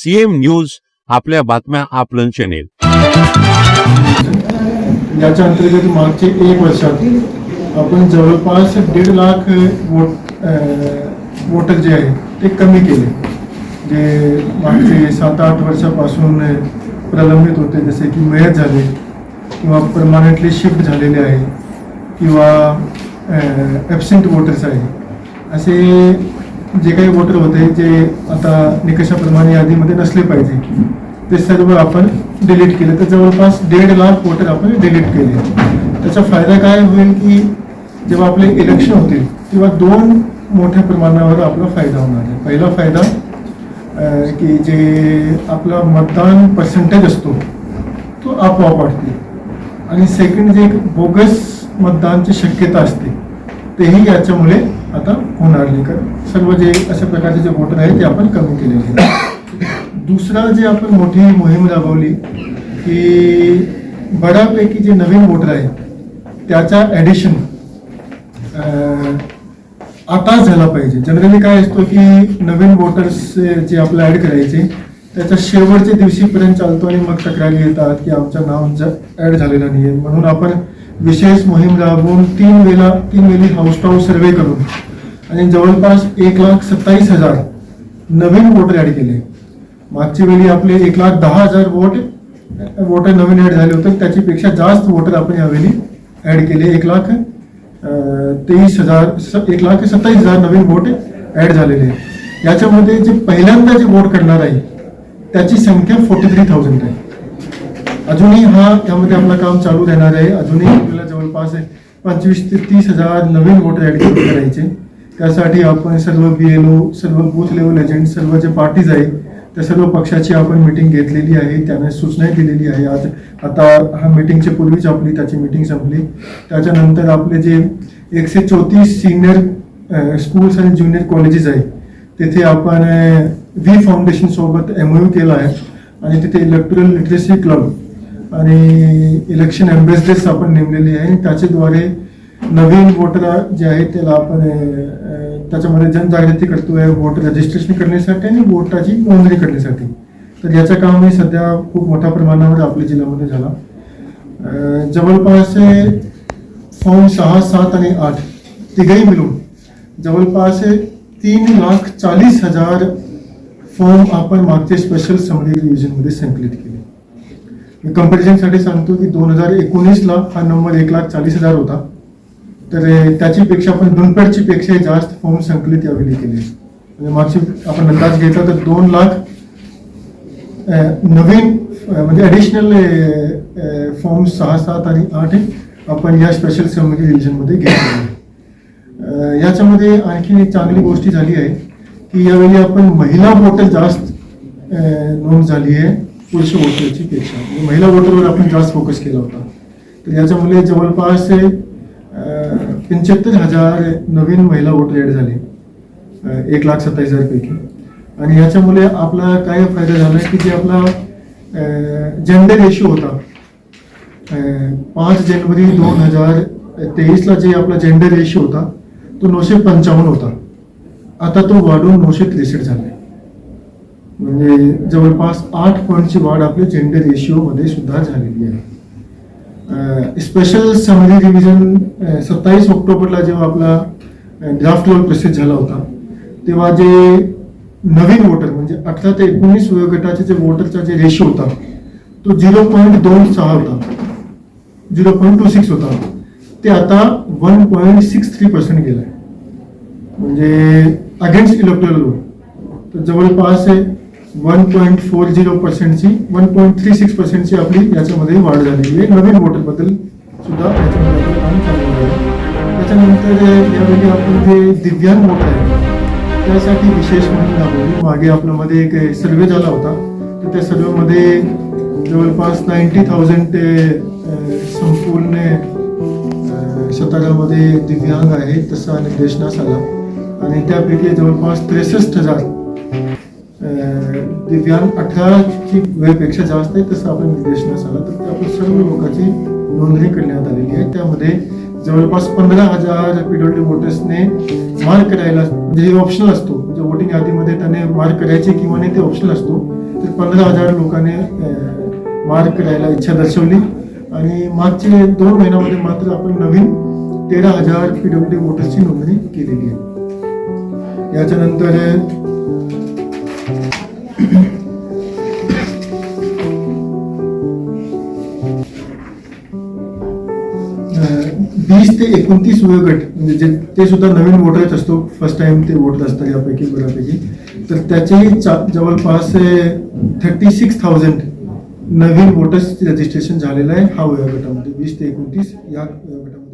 CM news आपल्या बातम्या आपलं चॅनेल. याच्या अंतर्गत मागचे एक वर्षात आपण जवळपास दीड लाख वोट वोटर जे आहे ते कमी केले. जे मागचे सात आठ वर्षापासून प्रलंबित होते जसे की मयत झाले किंवा परमानंटली शिफ्ट झालेले आहे किंवा ॲबसेंट वोटर्स आहे असे जे काही वोटर होते जे आता निकषाप्रमाणे यादीमध्ये नसले पाहिजे ते सर्व आपण डिलीट केले. तर जवळपास दीड लाख वोटर आपण डिलीट केले. त्याचा फायदा काय होईल की जेव्हा आपले इलेक्शन होतील तेव्हा दोन मोठ्या प्रमाणावर आपला फायदा होणार आहे. पहिला फायदा की जे आपला मतदान पर्सेंटेज असतो तो आपोआप वाढते. आणि सेकंड जे एक बोगस मतदानची शक्यता असते तेही याच्यामुळे आता होणार नाही. कारण सर्व जे अशा प्रकारचे जे वोटर आहेत ते आपण कमी केलेले आहेत. दुसरा जे आपण मोठी मोहीम राबवली की बऱ्यापैकी जे नवीन वोटर आहेत त्याचा ॲडिशन आताच झाला पाहिजे. जनरली काय असतो की नवीन वोटर्स जे आपलं ॲड करायचे त्याच्या शेवटच्या दिवशीपर्यंत चालतो आणि मग तक्रारी येतात की आमचं नाव ॲड झालेलं नाही आहे म्हणून आपण विशेष मोहीम राबवून तीन वेळा तीन वेळी हाऊस टू हाऊस सर्वे करून आणि जवळपास एक लाख सत्तावीस हजार नवीन वोटर ॲड केले. मागच्या वेळी आपले एक लाख दहा हजार वोट वोटर नवीन ॲड झाले होते. त्याच्यापेक्षा जास्त वोटर आपण यावेळी ॲड केले. एक लाख तेवीस हजार एक लाख सत्तावीस हजार नवीन वोट ॲड झालेले आहेत. याच्यामध्ये जे पहिल्यांदा जे वोट करणार आहे त्याची संख्या फोर्टी थ्री थाउजंड आहे. अजूनही हा त्यामध्ये आपलं काम चालू राहणार आहे. अजूनही आपल्याला जवळपास पंचवीस ते तीस हजार नवीन वोटर ॲड करायचे. त्यासाठी आपण सर्व बी एल ओ सर्व बूथ लेवल एजंट सर्व जे पार्टीज आहेत त्या सर्व पक्षाची आपण मिटिंग घेतलेली आहे. त्याने सूचना दिलेली आहे. आज आता हा मिटिंगच्या पूर्वीच आपली त्याची मिटिंग संपली. त्याच्यानंतर आपले जे एकशे चौतीस सिनियर स्कूल्स आणि ज्युनियर कॉलेजेस आहेत तिथे आपण व्ही फाउंडेशन सोबत एम यू केला आहे. आणि तिथे इलेक्ट्रल लिटरेसी क्लब आणि इलेक्शन अँबॅसिडर्स आपण नेमलेले आहे. त्याच्याद्वारे नवीन वोटर जे आहे त्याला आपण त्याच्यामध्ये जनजागृती करतोय वोटर रजिस्ट्रेशन करण्यासाठी आणि वोटाची नोंदणी करण्यासाठी. तर याचं काम हे सध्या खूप मोठ्या प्रमाणावर आपल्या जिल्ह्यामध्ये झाला. जवळपास फॉर्म सहा सात आणि आठ तिघही मिळून जवळपास तीन लाख चाळीस हजार फॉर्म आपण मागचे स्पेशल समरी डिव्हिजनमध्ये संकलित केले. मी कंपॅरिझनसाठी सांगतो की दोन हजार एकोणीसला हा नंबर एक लाख चाळीस हजार होता. तर त्याचीपेक्षा त्याच्यापेक्षा आपण दोनपेडची पेक्षाही जास्त फॉर्म संकलित यावेळी केले. म्हणजे मागची आपण अंदाज घेतला तर दोन लाख नवीन म्हणजे ॲडिशनल फॉर्म सहा सात आणि आठ आपण या स्पेशल समरी डिव्हिजनमध्ये घेतले याच्यामध्ये आणखी एक चांगली गोष्टी झाली आहे की यावेळी आपण महिला वोटर जास्त नोंद झाली आहे पुरुष वोटरची पेक्षा. म्हणजे महिला वोटरवर आपण जास्त फोकस केला होता. तर याच्यामुळे जवळपास पंच्याहत्तर हजार नवीन महिला वोटर ॲड झाले. एक लाख सत्तावीस हजारपैकी आणि याच्यामुळे आपला काय फायदा झाला की जे आपला जेंडर रेशो होता पाच जानेवारी दोन हजार तेवीसला जे आपला जेंडर रेशो होता तो नऊशे पंचावन्न होता. आता तो वाढून नऊशे त्रेसष्ट झाला म्हणजे जवळपास आठ पॉईंटची वाढ आपल्या जेंडर रेशिओमध्ये सुद्धा झालेली आहे. स्पेशल समरी डिव्हिजन सत्तावीस ऑक्टोबरला जेव्हा आपला ड्राफ्ट लेवल प्रसिद्ध झाला होता तेव्हा जे नवीन वोटर म्हणजे अठरा ते एकोणीस वयोगटाचे जे वोटरचा जे रेशो होता तो झिरो पॉईंट दोन सहा होता. झिरो पॉईंट टू सिक्स होता. ते आता one point six three percent गेलं आहे म्हणजे अगेन्स्ट इलेक्ट्रल तर जवळपास वन पॉईंट फोर झिरो पर्सेंटची वन पॉईंट थ्री सिक्स पर्सेंटची आपली याच्यामध्ये वाढ झालेली आहे. नवीन मोटरबद्दल सुद्धा याच्यामध्ये आपलं काम चालू आहे त्याच्यानंतर यावेळी आपण जे दिव्यांग मोटर आहे त्यासाठी विशेष म्हणून दाखवली मागे आपल्यामध्ये एक सर्वे झाला होता. तर त्या सर्वेमध्ये जवळपास नाईन्टी थाउजंड ते संपूर्ण शतकामध्ये दिव्यांग आहे तसा निर्देशनास आला. आणि त्यापैकी जवळपास त्रेसष्ट हजार दिव्यांग अठराची वेळपेक्षा जास्त आहे तसं आपण निर्देशनास आला तर त्या सर्व लोकांची नोंदणी करण्यात आलेली आहे. त्यामध्ये जवळपास पंधरा हजार पीडब्ल्यू वोटर्सने मार्क करायला म्हणजे ऑप्शनल असतो म्हणजे वोटिंग यादीमध्ये त्याने मार्क करायचे किंवा नाही ते ऑप्शनल असतो तर पंधरा हजार लोकांनी मार्क करायला इच्छा दर्शवली. आणि मागचे दोन महिन्यामध्ये मात्र आपण नवीन तेरा हजार पीडब्ल्यू डी वोटर्सची नोंदणी केलेली आहे. याच्यानंतर वीस ते एकोणतीस वयोगट म्हणजे जे ते सुद्धा नवीन वोटरच असतो. फर्स्ट टाइम ते वोट असतात यापैकी बऱ्यापैकी. तर त्याचेही जवळपास थर्टी सिक्स थाउजंड नवीन वोटर्स रजिस्ट्रेशन झालेलं आहे हा वयोगटामध्ये. वीस ते एकोणतीस या वयोगटामध्ये.